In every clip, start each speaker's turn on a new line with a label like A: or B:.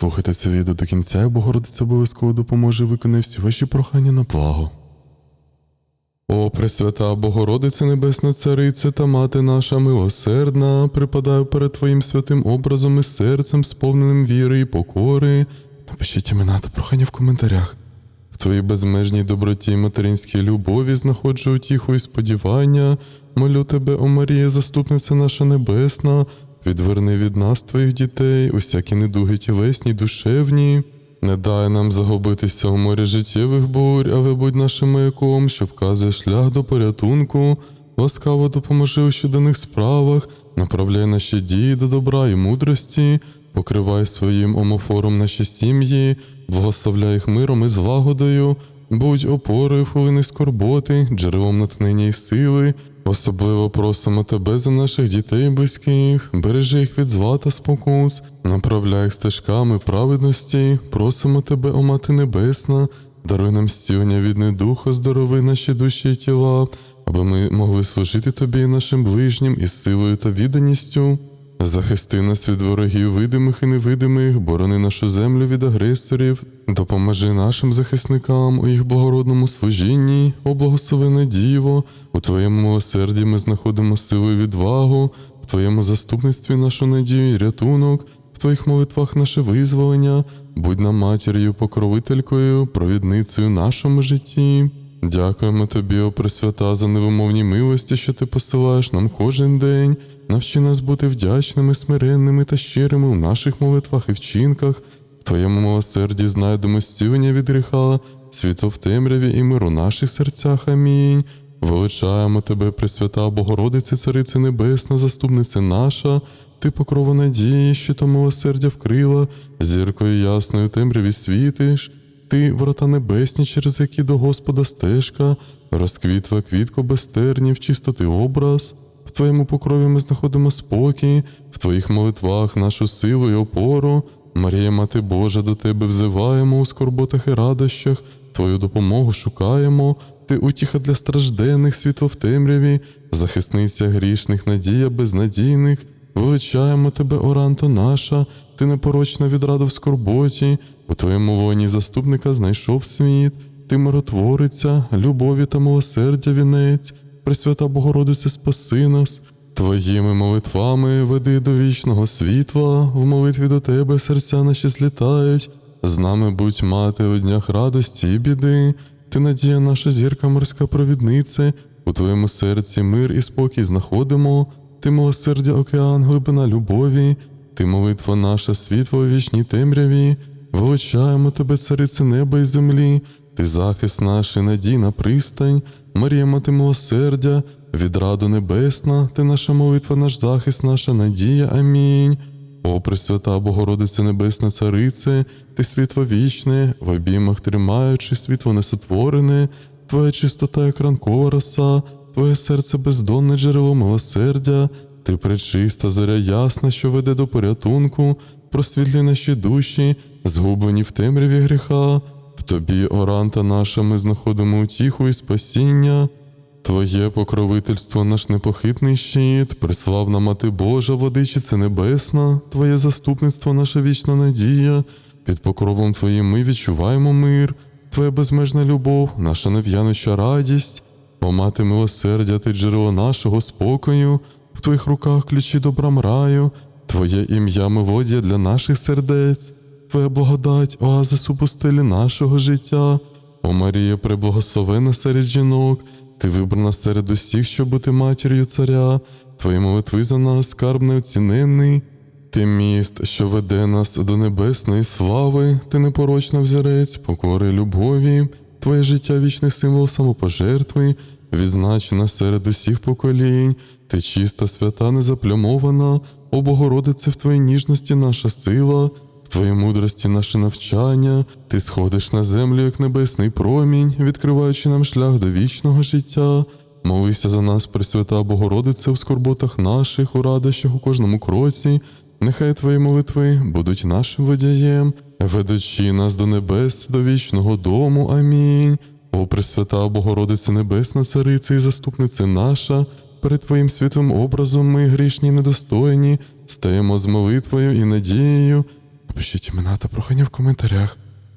A: Слухайте це відео до кінця, і Богородиця обов'язково допоможе і всі ваші прохання на благо. О, Пресвята Богородице Небесна Царице та Мати наша милосердна, припадаю перед Твоїм святим образом і серцем, сповненим віри і покори. Напишіть імена та прохання в коментарях. В Твоїй безмежній доброті і материнській любові знаходжу утіху і сподівання. Молю тебе, о Марія, заступниця наша небесна, відверни від нас твоїх дітей, усякі недуги тілесні, душевні. Не дай нам загубитися у морі життєвих бурь, але будь нашим маяком, що вказує шлях до порятунку. Ласкаво допоможи у щоденних справах, направляй наші дії до добра і мудрості, покривай своїм омофором наші сім'ї, благословляй їх миром і злагодою, будь опорою хвилини скорботи, джерелом натхнення і сили. Особливо просимо тебе за наших дітей і близьких, бережи їх від зла та спокус, направляй їх стежками праведності, просимо тебе, о Мати Небесна, даруй нам стілення від недуха, здорови наші душі і тіла, аби ми могли служити тобі і нашим ближнім із силою та відданістю. Захисти нас від ворогів видимих і невидимих, борони нашу землю від агресорів, допоможи нашим захисникам у їх благородному служінні, о благословене Діво, у Твоєму милосерді ми знаходимо силу і відвагу, в Твоєму заступництві нашу надію і рятунок, в Твоїх молитвах наше визволення, будь нам матір'ю, покровителькою, провідницею нашому житті. Дякуємо тобі, о Пресвята, за невимовні милості, що ти посилаєш нам кожен день. Навчи нас бути вдячними, смиренними та щирими у наших молитвах і вчинках. В Твоєму милосерді знайдемо стілення від гріха, світло в темряві і мир у наших серцях. Амінь. Величаємо тебе, Пресвята Богородице, Царице Небесна, заступниця наша, ти покрова надії, що то милосердя вкрила, зіркою ясною темряві світиш. Ти, ворота небесні, через які до Господа стежка, розквітла квітко без тернів, чистоти образ. В Твоєму покрові ми знаходимо спокій, в Твоїх молитвах нашу силу і опору. Марія, Мати Божа, до Тебе взиваємо у скорботах і радощах, Твою допомогу шукаємо, Ти утіха для стражденних, світло в темряві, захисниця грішних, надія безнадійних. Величаємо Тебе, Оранто наша, Ти непорочна відрада в скорботі, у Твоєму воні заступника знайшов світ, Ти миротвориця, любові та милосердя вінець, Пресвята Богородице, спаси нас. Твоїми молитвами веди до вічного світла, в молитві до Тебе серця наші злітають. З нами будь мати у днях радості і біди, ти надія наша зірка морська провіднице, у Твоєму серці мир і спокій знаходимо, ти милосердя океан, глибина любові, ти молитва наша, світло у вічній темряві, величаємо тебе, царице неба і землі, ти захист наш і надійна пристань, Марія мати милосердя, відраду небесна, ти наша молитва, наш захист, наша надія. Амінь. О, Пресвята Богородице Небесна Царице, ти світло вічне, в обіймах тримаючи світло несотворене, Твоя чистота, як ранкова роса, Твоє серце бездонне джерело милосердя, ти пречиста зоря ясна, що веде до порятунку, просвітлі наші душі, згублені в темряві гріха. В тобі, оранта наша, ми знаходимо утіху і спасіння. Твоє покровительство наш непохитний щит, приславна Мати Божа, водичиця небесна, Твоє заступництво наша вічна надія. Під покровом Твоїм ми відчуваємо мир, Твоя безмежна любов, наша нев'януча радість. О мати милосердя, ти джерело нашого спокою, в Твоїх руках ключі до брам раю, Твоє ім'я мелодія для наших сердець, Твоя благодать, оазис у пустелі нашого життя. О Марія, преблагословена серед жінок, ти вибрана серед усіх, щоб бути матір'ю царя, Твої молитви за нас, скарб неоціненний. Ти міст, що веде нас до небесної слави, ти непорочна взірець, покори любові, Твоє життя вічний символ самопожертви, відзначена серед усіх поколінь, ти чиста, свята, незаплямована, о Богородице в Твоїй ніжності наша сила, в Твоїй мудрості наше навчання, ти сходиш на землю, як небесний промінь, відкриваючи нам шлях до вічного життя. Молися за нас, Пресвята Богородице, в скорботах наших, у радощах у кожному кроці. Нехай Твої молитви будуть нашим водієм, ведучи нас до небес, до вічного дому. Амінь. О Пресвята Богородице Небесна, Цариця і заступниця наша, перед Твоїм світлим образом ми, грішні, недостойні, стаємо з молитвою і надією. Напишіть імена та прохання в коментарях.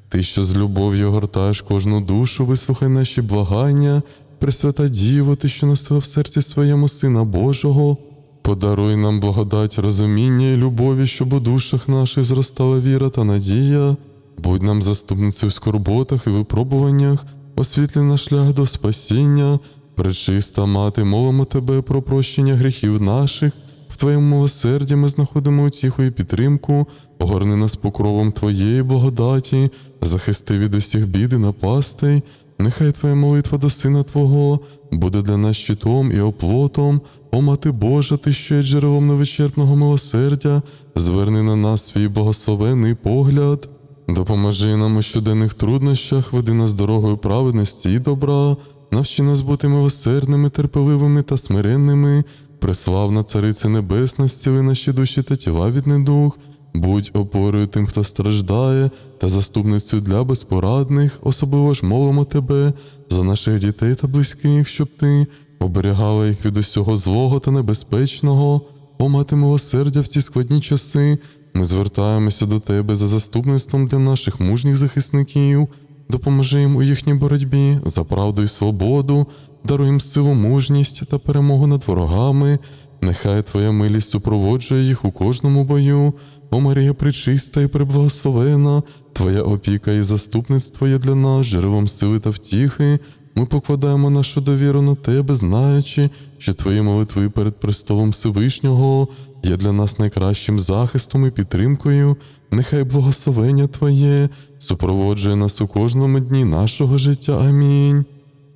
A: Ти, що з любов'ю гортаєш кожну душу, вислухай наші благання, Пресвята Діво, ти, що носила в серці своєму Сина Божого, подаруй нам благодать, розуміння і любові, щоб у душах наших зростала віра та надія. Будь нам заступницею в скорботах і випробуваннях, освітлі наш шлях до спасіння, пречиста мати, молимо тебе про прощення гріхів наших. В Твоєму милосерді ми знаходимо утіху і підтримку, огорни нас покровом Твоєї благодаті, захисти від усіх бід і напастей. Нехай Твоя молитва до Сина Твого буде для нас щитом і оплотом. О Мати Божа, Ти, що є джерелом невичерпного милосердя, зверни на нас свій благословений погляд. Допоможи нам у щоденних труднощах, веди нас дорогою праведності і добра, навчи нас бути милосердними, терпеливими та смиренними. Преславна Цариця Небесна, зціли наші душі та тіла від недух, будь опорою тим, хто страждає, та заступницею для безпорадних, особливо ж молимо тебе за наших дітей та близьких, щоб ти оберігала їх від усього злого та небезпечного. О, мати милосердя в ці складні часи. Ми звертаємося до тебе за заступництвом для наших мужніх захисників. Допоможи їм у їхній боротьбі за правду і свободу, даруй їм силу, мужність та перемогу над ворогами. Нехай Твоя милість супроводжує їх у кожному бою. О Марія причиста і приблагословена, Твоя опіка і заступництво є для нас джерелом сили та втіхи. Ми покладаємо нашу довіру на Тебе, знаючи, що Твої молитви перед престолом Всевишнього є для нас найкращим захистом і підтримкою. Нехай благословення Твоє супроводжує нас у кожному дні нашого життя. Амінь.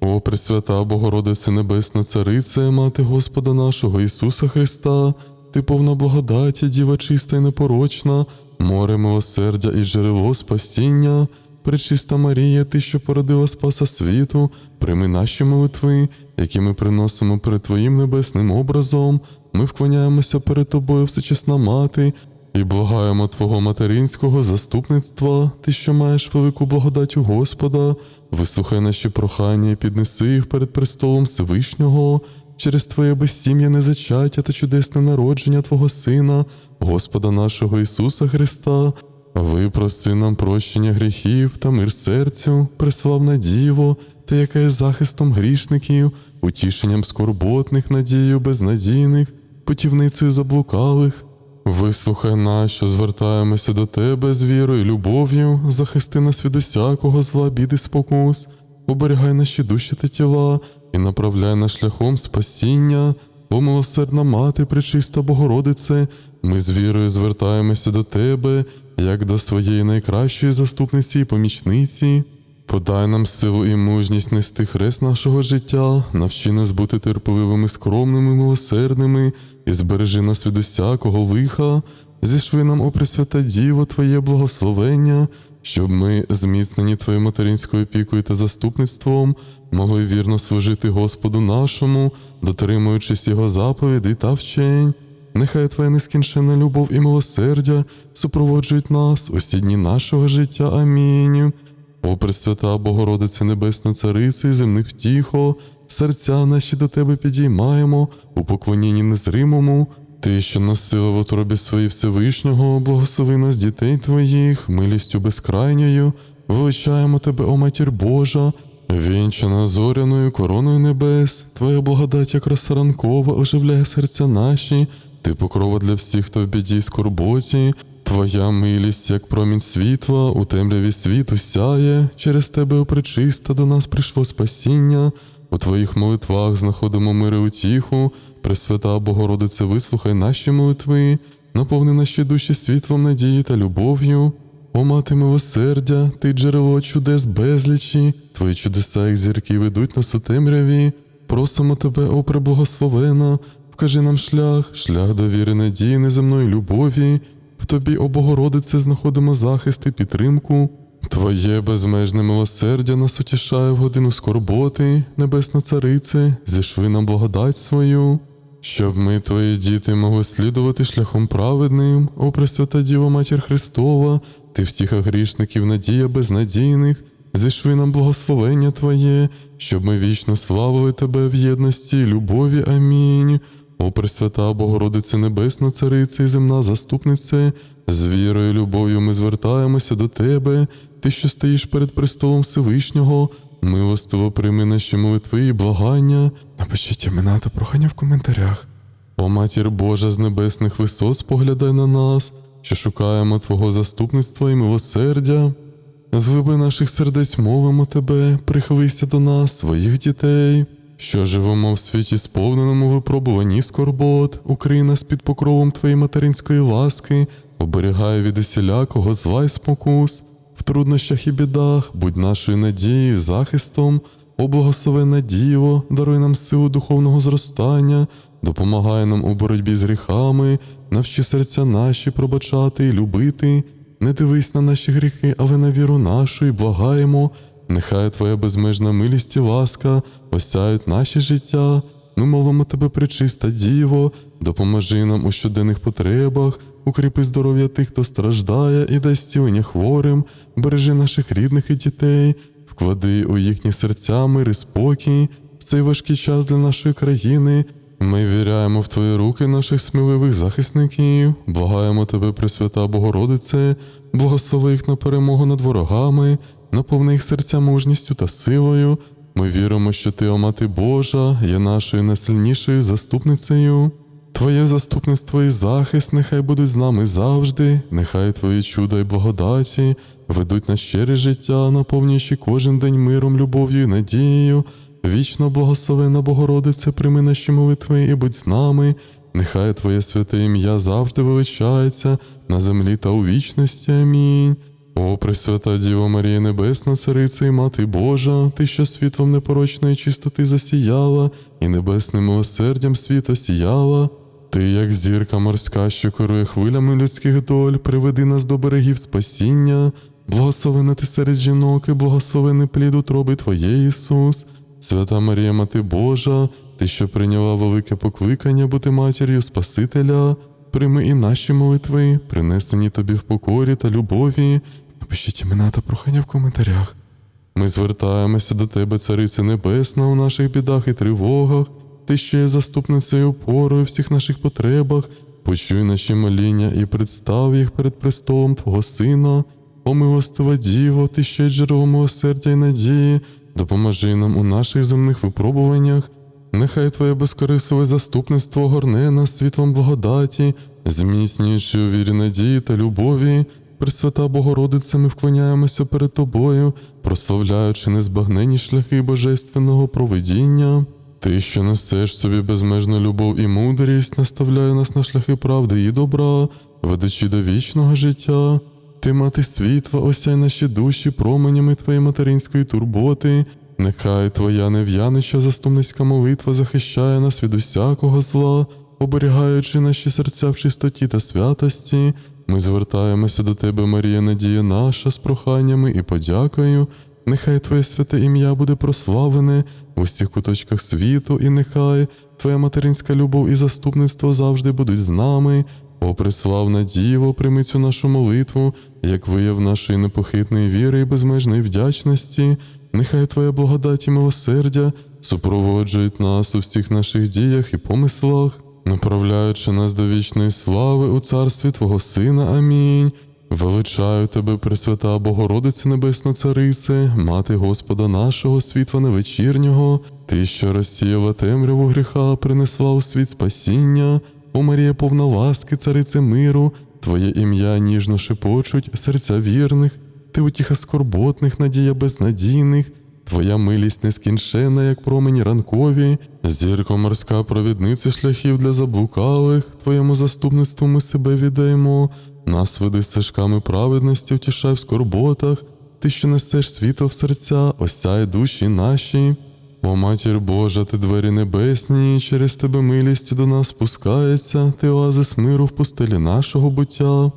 A: О, Пресвята Богородице Небесна Царице, Мати Господа нашого Ісуса Христа, Ти повна благодаті, Діва чиста і непорочна, море милосердя і джерело спасіння, Пречиста Марія, Ти, що породила Спаса світу, прийми наші молитви, які ми приносимо перед Твоїм небесним образом. Ми вклоняємося перед Тобою, всечесна мати, і благаємо Твого материнського заступництва, Ти, що маєш велику благодать у Господа, вислухай наші прохання і піднеси їх перед престолом Всевишнього, через Твоє безсім'яне зачаття та чудесне народження Твого Сина, Господа нашого Ісуса Христа. Випроси нам прощення гріхів та мир серцю, преславна Діво, та яка є захистом грішників, утішенням скорботних, надією безнадійних, путівницею заблукалих. Вислухай нас, що звертаємося до Тебе з вірою і любов'ю, захисти нас від усякого зла, біди спокус, оберігай наші душі та тіла і направляй нас шляхом спасіння. О милосердна мати, пречиста Богородице, ми з вірою звертаємося до Тебе, як до своєї найкращої заступниці і помічниці. Подай нам силу і мужність нести хрест нашого життя, навчи нас бути терпеливими, скромними, милосердними і збережи нас від усякого лиха, зішви нам, о Пресвята Діво, Твоє благословення, щоб ми, зміцнені Твоєю материнською опікою та заступництвом, могли вірно служити Господу нашому, дотримуючись Його заповідей та вчень. Нехай Твоя нескінченна любов і милосердя супроводжують нас усі дні нашого життя. Амінь. О Пресвята Богородице Небесна Царице і земних втіхо, серця наші до Тебе підіймаємо у поклонінні незримому. Ти, що носила в утробі своїй Всевишнього, благослови нас дітей Твоїх, милістю безкрайньою, величаємо Тебе, о Матір Божа, вінчана зоряною короною небес, Твоя благодать, як роса ранкова, оживляє серця наші, Ти покрова для всіх, хто в біді й скорботі, Твоя милість, як промінь світла, у темряві світу сяє, через тебе, опричиста, до нас прийшло спасіння. У Твоїх молитвах знаходимо мир і утіху, Пресвята Богородице, вислухай наші молитви, наповни наші душі світлом надії та любов'ю. О мати милосердя, ти джерело чудес безлічі, твої чудеса, як зірки ведуть нас у темряві. Просимо тебе, о преблагословена, вкажи нам шлях, шлях довіри, надії, неземної любові. В тобі, о Богородице, знаходимо захист і підтримку. Твоє безмежне милосердя нас утішає в годину скорботи, Небесна Царице, зішви нам благодать свою, щоб ми, твої діти, могли слідувати шляхом праведним, о Пресвята Діва Матір Христова, ти втіха грішників, надія безнадійних, зішви нам благословення Твоє, щоб ми вічно славили Тебе в єдності і любові. Амінь. О Пресвята Богородице Небесна Царице і земна заступнице, З вірою і любов'ю ми звертаємося до Тебе, Ти, що стоїш перед престолом Всевишнього, милостиво прийми наші молитви і благання. Напишіть імена та прохання в коментарях. О матір Божа з небесних висот споглядай на нас, що шукаємо Твого заступництва і милосердя. З глиби наших сердець мовимо Тебе, прихилися до нас, своїх дітей, що живемо в світі сповненому випробуванні скорбот, укрий нас під покровом Твоєї материнської ласки, оберігай від усілякого зла й спокус, в труднощах і бідах, будь нашою надією, захистом, о благословенна Діво, даруй нам силу духовного зростання, допомагай нам у боротьбі з гріхами, навчи серця наші пробачати і любити. Не дивись на наші гріхи, але на віру нашу і благаємо. Нехай Твоя безмежна милість і ласка осяють наші життя. Ми молимо Тебе, причиста Діво, допоможи нам у щоденних потребах, укріпи здоров'я тих, хто страждає, і дай зцілення хворим, бережи наших рідних і дітей, вклади у їхні серця мир і спокій в цей важкий час для нашої країни. Ми віряємо в Твої руки наших сміливих захисників, благаємо Тебе, Пресвята Богородице, благослови їх на перемогу над ворогами, наповни їх серця мужністю та силою. Ми віримо, що Ти, о Мати Божа, є нашою найсильнішою заступницею. Твоє заступництво і захист нехай будуть з нами завжди, нехай Твої чуда й благодаті ведуть на щире життя, наповнюючи кожен день миром, любов'ю і надією. Вічно благословена Богородице, прийми наші молитви і будь з нами. Нехай Твоє святе ім'я завжди величається на землі та у вічності. Амінь. О, Пресвята Діво Марія Небесна, Цариця і Мати Божа, Ти, що світлом непорочної чистоти засіяла, і небесним милосердям світа сіяла. Ти, як зірка морська, що керує хвилями людських доль, приведи нас до берегів спасіння, благословена ти серед жінок, і благословений плід утроби Твоє, Ісус. Свята Марія, Мати Божа, Ти, що прийняла велике покликання бути матір'ю Спасителя, прийми і наші молитви, принесені тобі в покорі та любові. Напишіть імена та прохання в коментарях. Ми звертаємося до Тебе, Царице Небесна, у наших бідах і тривогах. Ти, що є заступницею опорою в всіх наших потребах, почуй наші моління і представ їх перед престолом Твого Сина. О милостива Діво, Ти ще джерело милосердя і надії, допоможи нам у наших земних випробуваннях. Нехай Твоє безкорисове заступництво горне нас світлом благодаті, зміцнюючи у вірі надії та любові. Пресвята Богородице, ми вклоняємося перед Тобою, прославляючи незбагненні шляхи божественного провидіння. Ти, що несеш собі безмежну любов і мудрість, наставляє нас на шляхи правди і добра, ведучи до вічного життя. Ти, мати світла, осяй наші душі променями Твоєї материнської турботи. Нехай Твоя нев'янича заступницька молитва захищає нас від усякого зла, оберігаючи наші серця в чистоті та святості. Ми звертаємося до Тебе, Марія, надія наша, з проханнями і подякою. Нехай Твоє святе ім'я буде прославлене в усіх куточках світу, і нехай Твоя материнська любов і заступництво завжди будуть з нами. О, преславна Діво, прийми цю нашу молитву, як вияв нашої непохитної віри і безмежної вдячності. Нехай Твоя благодать і милосердя супроводжують нас у всіх наших діях і помислах, направляючи нас до вічної слави у царстві Твого Сина. Амінь. Величаю Тебе, Пресвята Богородице Небесна Царице, Мати Господа нашого, світла невечірнього, Ти, що розсіяла темряву гріха, принесла у світ спасіння, о Марія повна ласки, царице миру, Твоє ім'я ніжно шепочуть серця вірних, Ти утіха скорботних, надія безнадійних, Твоя милість нескінчена, як промені ранкові, зірко морська провідниця шляхів для заблукалих, Твоєму заступництву ми себе віддаємо. Нас веди стежками праведності, втішай в скорботах, ти, що несеш світло в серця, осяй душі наші. О матір Божа, ти двері небесні, через тебе милість до нас спускається, ти оазис миру в пустелі нашого буття.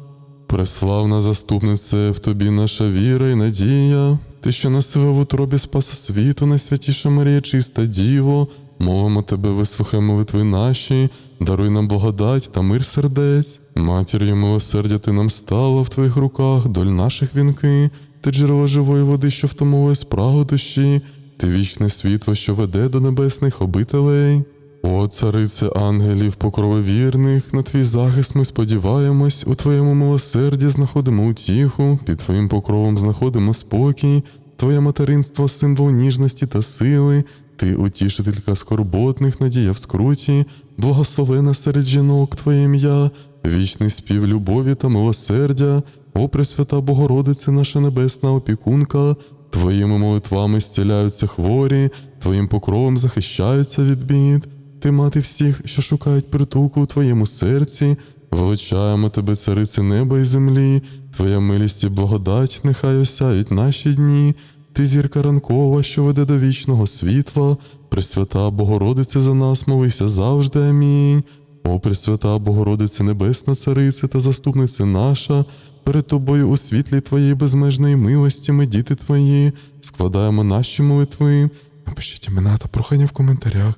A: Преславна заступнице, в тобі наша віра і надія, ти, що носила в утробі спаса світу, найсвятіша Марія, чиста Діво, мовимо тебе, вислухай молитви наші, даруй нам благодать та мир сердець. Матір'ю милосердя ти нам стала в твоїх руках, доль наших вінки, ти джерело живої води, що втомує спрагу душі, ти вічне світло, що веде до небесних обителей. О, царице ангелів, покрови вірних, на твій захист ми сподіваємось, у твоєму милосерді знаходимо утіху, під твоїм покровом знаходимо спокій, твоє материнство символ ніжності та сили, ти утішителька скорботних, надія в скруті, благословена серед жінок Твоє ім'я, вічний спів любові та милосердя, о Пресвята Богородице, наша небесна опікунка, Твоїми молитвами зціляються хворі, Твоїм покровом захищаються від бід. Ти мати всіх, що шукають притулку у Твоєму серці, величаємо Тебе, царице неба і землі, Твоя милість і благодать нехай осяють наші дні. Ти зірка ранкова, що веде до вічного світла, Пресвята Богородице за нас молися завжди. Амінь. О, Пресвята Богородице Небесна Царице та заступниця наша, перед тобою у світлі Твоєї безмежної милості ми, діти Твої, складаємо наші молитви. Напишіть імена та прохання в коментарях.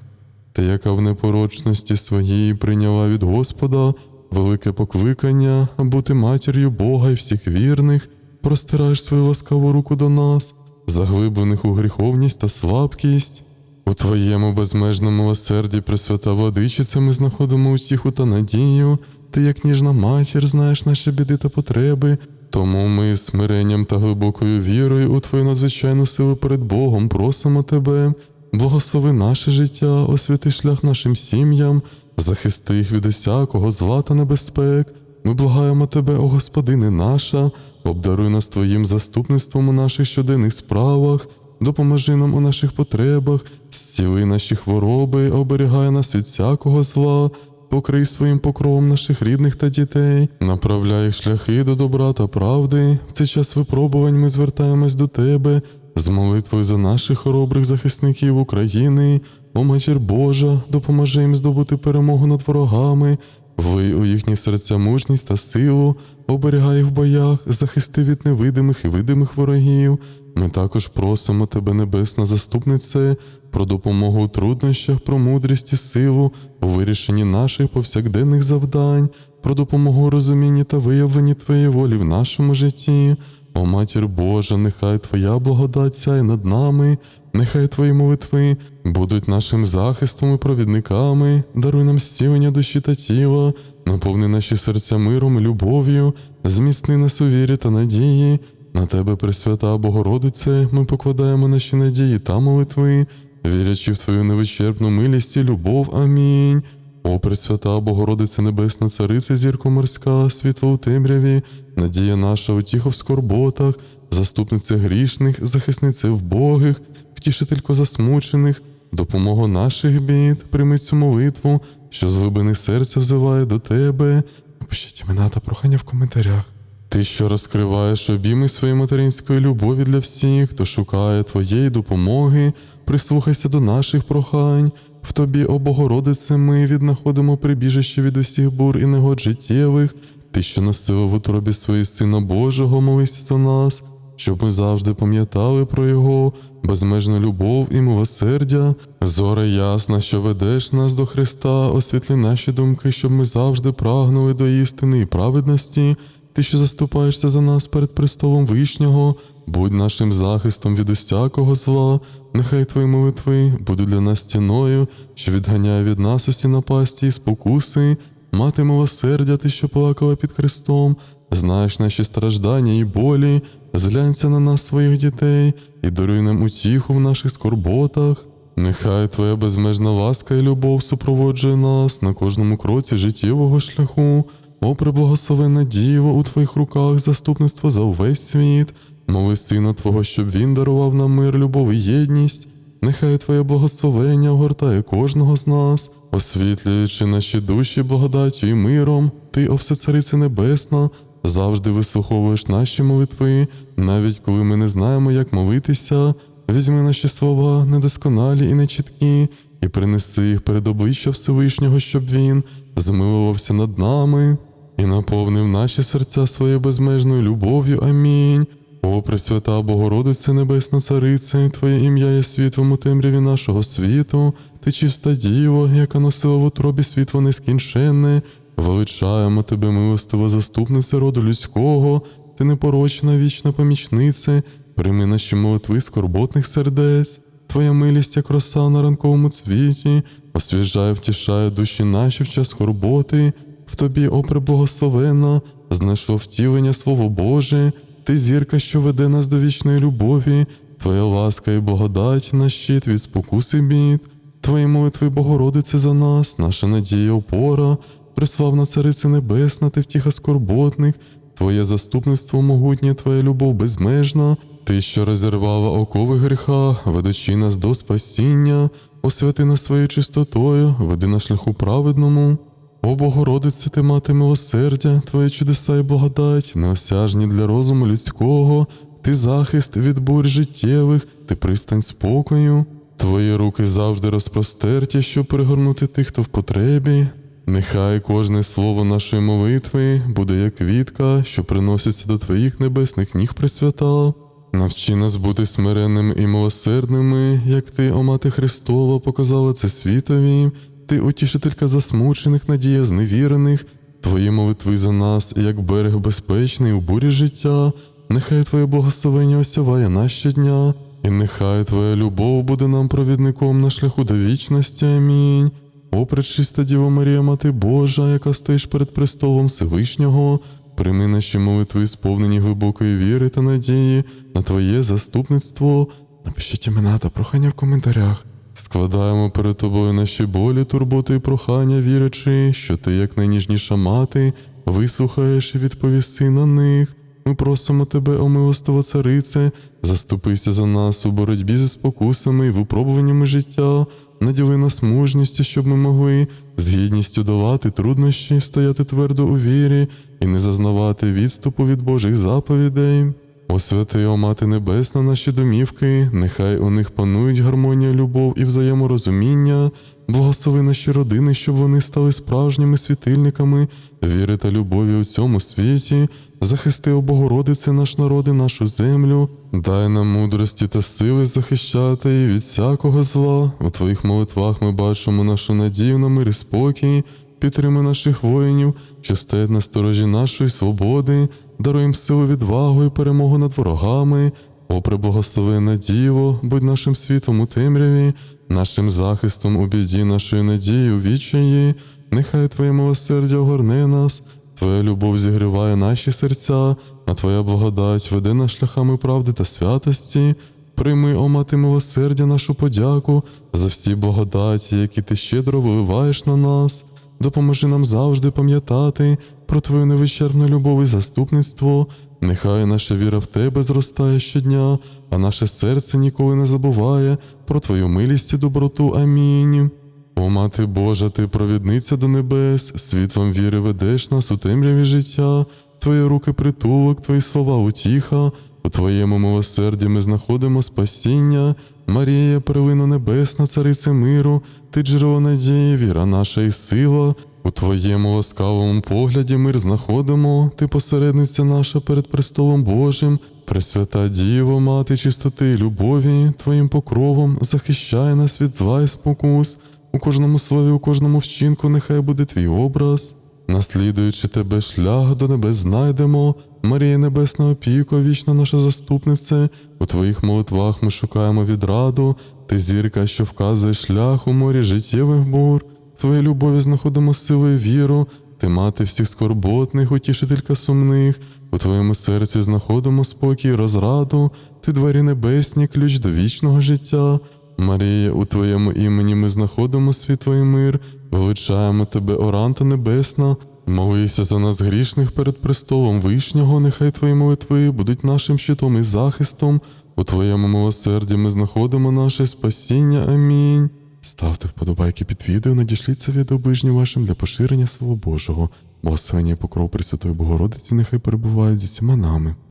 A: Та яка в непорочності своїй прийняла від Господа велике покликання бути матір'ю Бога і всіх вірних, простираєш свою ласкаву руку до нас, заглиблених у гріховність та слабкість. У Твоєму безмежному милосерді, Пресвята Владичице, ми знаходимо утіху та надію. Ти, як ніжна матір, знаєш наші біди та потреби. Тому ми з смиренням та глибокою вірою у Твою надзвичайну силу перед Богом просимо Тебе. Благослови наше життя, освяти шлях нашим сім'ям, захисти їх від усякого зла та небезпек. Ми благаємо Тебе, о Господине наша, обдаруй нас Твоїм заступництвом у наших щоденних справах, допоможи нам у наших потребах, зціли наші хвороби, оберігай нас від всякого зла, покрий своїм покровом наших рідних та дітей, направляй їх шляхи до добра та правди. В цей час випробувань ми звертаємось до Тебе з молитвою за наших хоробрих захисників України. О матір Божа, допоможи їм здобути перемогу над ворогами, влий у їхні серця мужність та силу, оберігай в боях, захисти від невидимих і видимих ворогів. Ми також просимо Тебе, Небесна Заступнице, про допомогу у труднощах, про мудрість і силу у вирішенні наших повсякденних завдань, про допомогу розумінні та виявленні Твоєї волі в нашому житті. О матір Божа, нехай Твоя благодать сяє над нами, нехай Твої молитви будуть нашим захистом і провідниками, даруй нам зцілення душі та тіла, наповни наші серця миром і любов'ю, зміцни нас у вірі та надії. На Тебе, Пресвята Богородице, ми покладаємо наші надії та молитви, вірячи в Твою невичерпну милість і любов. Амінь. О, Пресвята Богородице Небесна Цариця, зірко морська, світло у темряві, надія наша утіха в скорботах, заступниця грішних, захисниця вбогих, втішителько засмучених, допомога наших бід, прийми цю молитву, що з глибини серця взиває до тебе. Напишіть імена та прохання в коментарях. Ти, що розкриваєш обійми своєї материнської любові для всіх, хто шукає твоєї допомоги, прислухайся до наших прохань. В тобі, о Богородице, ми віднаходимо прибіжище від усіх бур і негод життєвих. Ти, що носила в утробі своїй Сина Божого, молися за нас, щоб ми завжди пам'ятали про Його безмежну любов і милосердя. Зоре ясна, що ведеш нас до Христа, освітлі наші думки, щоб ми завжди прагнули до істини і праведності. Ти, що заступаєшся за нас перед престолом Вишнього, будь нашим захистом від усякого зла, нехай твої молитви будуть для нас стіною, що відганяє від нас усі напасті і спокуси, мати милосердя, ти, що плакала під Христом, знаєш наші страждання і болі, зглянься на нас своїх дітей і даруй нам утіху в наших скорботах. Нехай Твоя безмежна ласка і любов супроводжує нас на кожному кроці життєвого шляху. О, преблагословенна Діво, у Твоїх руках заступництво за увесь світ. Моли Сина Твого, щоб Він дарував нам мир, любов і єдність. Нехай Твоє благословення огортає кожного з нас, освітлюючи наші душі благодаттю і миром. Ти, о Всецарице Небесна, завжди вислуховуєш наші молитви, навіть коли ми не знаємо, як молитися. Візьми наші слова недосконалі і нечіткі, і принеси їх перед обличчя Всевишнього, щоб він змилувався над нами і наповнив наші серця своєю безмежною любов'ю. Амінь. О, Пресвята Богородице Небесна Царице, Твоє ім'я є світлом у темряві нашого світу, ти чиста діво, яка носила в утробі світло нескінченне, величаємо тебе, милостива заступниця роду людського, ти непорочна вічна помічнице, прийми наші молитви скорботних сердець. Твоя милість, як роса на ранковому цвіті, освіжає, втішає душі наші в час скорботи. В тобі, о преблагословенна, знайшов втілення Слово Боже, ти зірка, що веде нас до вічної любові, Твоя ласка і благодать на щит від спокуси бід. Твої молитви, Богородице, за нас, наша надія, опора, преславна Цариця Небесна, ти втіха скорботних, Твоє заступництво могутнє, Твоя любов безмежна, Ти, що розірвала окови гріха, ведучи нас до спасіння, освяти нас своєю чистотою, веди на шляху праведному. О Богородице, ти мати милосердя, Твої чудеса і благодать, неосяжні для розуму людського, ти захист від бурь життєвих, ти пристань спокою. Твої руки завжди розпростерті, щоб пригорнути тих, хто в потребі. Нехай кожне слово нашої молитви буде як квітка, що приноситься до Твоїх небесних ніг Пресвята. Навчи нас бути смиренними і милосердними, як ти, о Мати Христова, показала це світові. Ти утішителька засмучених, надія зневірених, Твої молитви за нас, як берег безпечний у бурі життя. Нехай Твоє благословення осяває нас щодня, і нехай Твоя любов буде нам провідником на шляху до вічності. Амінь. О, пречиста Діво Марія, Мати Божа, яка стоїш перед престолом Всевишнього, прийми наші молитви, сповнені глибокої віри та надії на Твоє заступництво. Напишіть імена та прохання в коментарях. Складаємо перед тобою наші болі, турботи і прохання, вірячи, що ти, як найніжніша мати, вислухаєш і відповіси на них. Ми просимо тебе, о милостива царице, заступися за нас у боротьбі зі спокусами і випробуваннями життя, наділи нас мужністю, щоб ми могли з гідністю долати труднощі, стояти твердо у вірі і не зазнавати відступу від Божих заповідей. О святий, о Мати Небесна, наші домівки, нехай у них панують гармонія, любов і взаєморозуміння, благослови наші родини, щоб вони стали справжніми світильниками віри та любові у цьому світі. Захисти, о Богородице, наш народ і нашу землю, дай нам мудрості та сили захищати її від всякого зла. У твоїх молитвах ми бачимо нашу надію на мир і спокій. Підтримай наших воїнів, що стоять на сторожі нашої свободи, даруй їм силу відвагу і перемогу над ворогами. О, преблагословенна Діво, будь нашим світом у темряві, нашим захистом у біді, нашою надією у відчаї. Нехай Твоє милосердя огорне нас, Твоя любов зігріває наші серця, а Твоя благодать веде нас шляхами правди та святості. Прийми, о мати милосердя, нашу подяку за всі благодаті, які ти щедро виливаєш на нас. Допоможи нам завжди пам'ятати про Твою невичерпну любов і заступництво. Нехай наша віра в Тебе зростає щодня, а наше серце ніколи не забуває про Твою милість і доброту. Амінь. О, Мати Божа, ти провідниця до небес, світлом віри ведеш нас у темряві життя, Твої руки притулок, Твої слова утіха, у Твоєму милосерді ми знаходимо спасіння. Марія, перлина небесна, цариця миру, ти джерело надії, віра наша і сила. У Твоєму ласкавому погляді мир знаходимо, ти посередниця наша перед престолом Божим, Пресвята Діво, мати чистоти і любові, Твоїм покровом захищай нас від зла і спокус. У кожному слові, у кожному вчинку нехай буде твій образ. Наслідуючи тебе шлях до небес знайдемо, Марія Небесна опіко, вічна наша заступниця, у твоїх молитвах ми шукаємо відраду, ти зірка, що вказує шлях у морі життєвих бур. В твоїй любові знаходимо силу і віру, ти мати всіх скорботних, утішителька сумних, у твоєму серці знаходимо спокій розраду, ти двері небесні, ключ до вічного життя. Марія, у Твоєму імені ми знаходимо світло і мир, величаємо Тебе, Оранта Небесна, молися за нас грішних перед престолом Вишнього, нехай Твої молитви будуть нашим щитом і захистом. У Твоєму милосерді ми знаходимо наше спасіння. Амінь. Ставте вподобайки під відео, надішліть це відео ближнім вашим для поширення Слова Божого. Благословення і покров Пресвятої Богородиці нехай перебувають з усіма нами.